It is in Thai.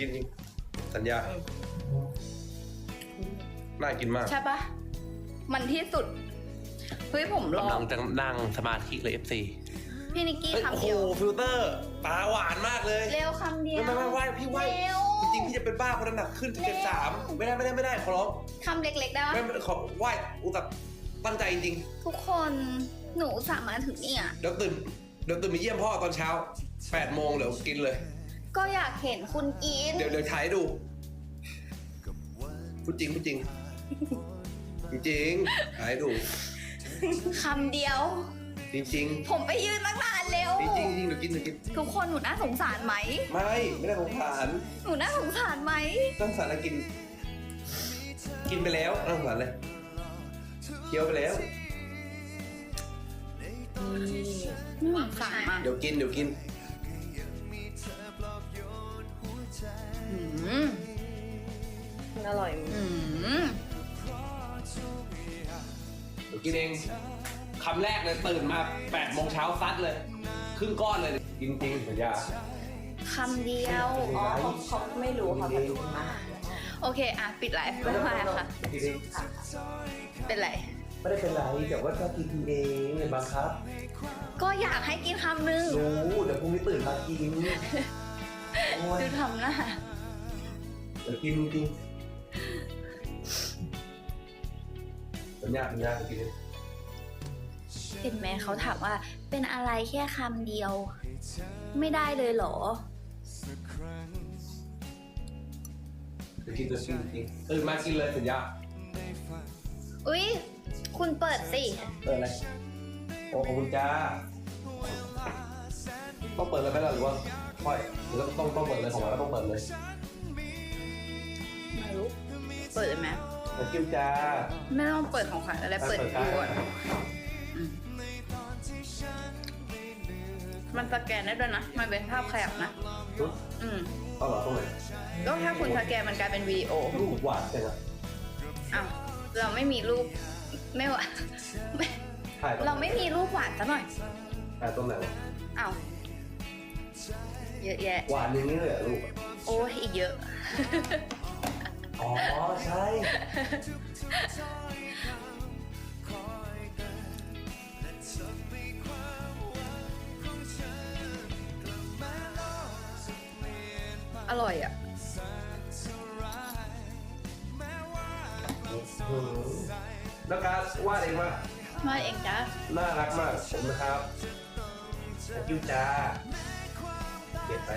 กินจริงสัญญา น่ากินมาก ใช่ปะมันที่สุด เฮ้ยผมลอกำลังงจะนั่งสมาธิเลย FC พี่นิกกี้เฮ้ยโอ้คำโหเดียว ฟิลเตอร์ตาหวานมากเลย เร็วคำเดียวไม่ไม่ไม่ไหวพี่ไหว เร็ว จริงๆพี่จะเป็นบ้าเพราะน้ำหนักขึ้นเจ็ดสามไม่ได้ไม่ได้ไม่ได้ขอร้องคำเล็กๆได้ปะไม่ไม่ขอไหวอุตส่าห์ตั้งใจจริงทุกคนหนูสามารถถึงเนี่ย ๆเดี๋ยวตื่นเดี๋ยวตื่นมาเยี่ยมพ่อตอนเช้าแปดโมงเดี๋ยวกินเลย ก็อยากเห็นคุณกิน เดี๋ยวเดี๋ยวถ่ายให้ดูพูดจริงพูดจริง จริงๆถ่ายให้ดู คำเดียวจริงผมไปยืนตั้งนานเร็วๆจริงๆจริงๆเดี๋ยวกินเดี๋ยวกิน ทุกคนหนูน่าสงสารไหม ไม่ไม่ได้สงสารหนูน่าสงสารไหม ต้องสารกิน กินไปแล้วต้องสงสารเลยเคี้ยวไปแล้วน่าสงสารมากเดี๋ยวกินเดี๋ยวกิน มมันอร่อยอืมเดี๋ยวกินเองคำแรกเลยตื่นมาแปดโมงเช้าซัดเลย ครึ่งก้อนเลยกินจริงสัญญาคำเดียว อ๋อเขาเขาไม่รู้เขาจะรู้มาโอเค อะ ปิดไลฟ์ไม่เป็นไรค่ะ กินเองเป็นไร ไม่ได้เป็นไรแต่ว่าถ้ากินเองเนี่ยบังคับ ก็อยากให้กินคำนึงรู้เดี๋ยวพรุ่งนี้ตื่นมากิน โอ้ยดูทำหน้า เดี๋ยวกินจริงสัญญาสัญญากินเองเห็นไหมเขาถามว่า เป็นอะไรแค่คำเดียว ไม่ได้เลยเหรอเดี๋ยวกินเดี๋ยวกินจริงตื่นมากินเลยสัญญาอุ๊ย คุณเปิดสิเปิดอะไรโอ้ขอบคุณจ้าต้องเปิดเลยไหมล่ะหรือว่าค่อยหรือว่าต้องต้องเปิดเลยของเราต้องเปิดเลย ไม่รู้ เปิดเลยไหมขอบคุณจ้าไม่ต้องเปิดของขวัญอะไรเปิดเปิดได้ดูก่อนอืมมันสแกนได้ด้วยนะ มันเป็นภาพขยับนะปึ๊บอืมเอาเหรอตรงไหนก็ถ้าคุณสแกนมันกลายเป็นวิดีโอ รูปหวานจังอะอ้าวเราไม่มีรูป ไม่ว่าไม่ถ่ายตรงเราไม่มีรูปหวานซะหน่อยถ่ายตรงไหนวะอ้าวเยอะแยะ หวานอย่างนี้เลยเหรอลูก โอ้ยอีกเยอะ อ๋อใช่ อร่อยอะอืมแล้วการวาดเองว่ามาเองจ้าน่ารักมากผมนะครับขอบคุณจ้าเก็บไป